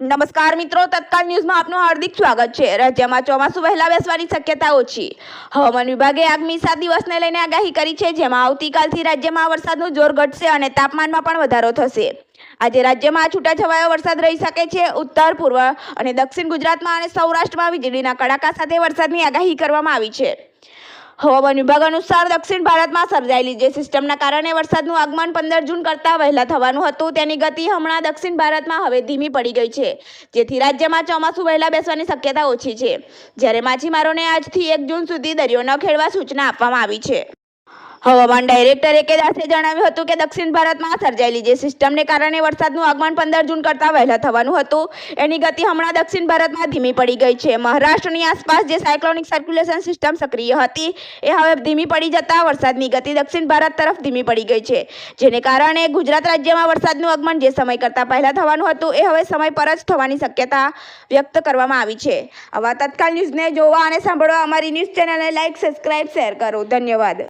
નમસ્કાર મિત્રો, તત્કાલ ન્યૂઝમાં આપનું હાર્દિક સ્વાગત છે. રાજ્યમાં ચોમાસું વહેલા બેસવાની શક્યતા ઓછી હવામાન વિભાગે આગામી સાત દિવસને લઈને આગાહી કરી છે, જેમાં આવતીકાલથી રાજ્યમાં વરસાદનું જોર ઘટશે અને તાપમાનમાં પણ વધારો થશે. આજે રાજ્યમાં છૂટાછવાયો વરસાદ રહી શકે છે. ઉત્તર, પૂર્વ અને દક્ષિણ ગુજરાતમાં અને સૌરાષ્ટ્રમાં વીજળીના કડાકા સાથે વરસાદની આગાહી કરવામાં આવી છે. હવામાન વિભાગ અનુસાર દક્ષિણ ભારતમાં સર્જાયેલી જે સિસ્ટમના કારણે વરસાદનું આગમન પંદર જૂન કરતાં વહેલા થવાનું હતું, તેની ગતિ હમણાં દક્ષિણ ભારતમાં હવે ધીમી પડી ગઈ છે, જેથી રાજ્યમાં ચોમાસું વહેલા બેસવાની શક્યતા ઓછી છે. જ્યારે માછીમારોને આજથી એક જૂન સુધી દરિયો ન ખેડવા સૂચના આપવામાં આવી છે. હવામાન ડાયરેક્ટરે કેદારસે જણાવ્યું હતું કે દક્ષિણ ભારતમાં સર્જાયેલી જે સિસ્ટમને કારણે વરસાદનું આગમન પંદર જૂન કરતાં વહેલા થવાનું હતું. એની ગતિ હમણાં દક્ષિણ ભારતમાં ધીમી પડી ગઈ છે. મહારાષ્ટ્રની આસપાસ જે સાયક્લોનિક સર્ક્યુલેશન સિસ્ટમ સક્રિય હતી, એ હવે ધીમી પડી જતા વરસાદની ગતિ દક્ષિણ ભારત તરફ ધીમી પડી ગઈ છે. જેને કારણે ગુજરાત રાજ્યમાં વરસાદનું આગમન જે સમય કરતાં પહેલાં થવાનું હતું, એ હવે સમય પર જ થવાની શક્યતા વ્યક્ત કરવામાં આવી છે. આવા તત્કાલ ન્યૂઝને જોવા અને સાંભળવા અમારી ન્યૂઝ ચેનલને લાઇક સબસ્ક્રાઇબ, શેર કરો. ધન્યવાદ.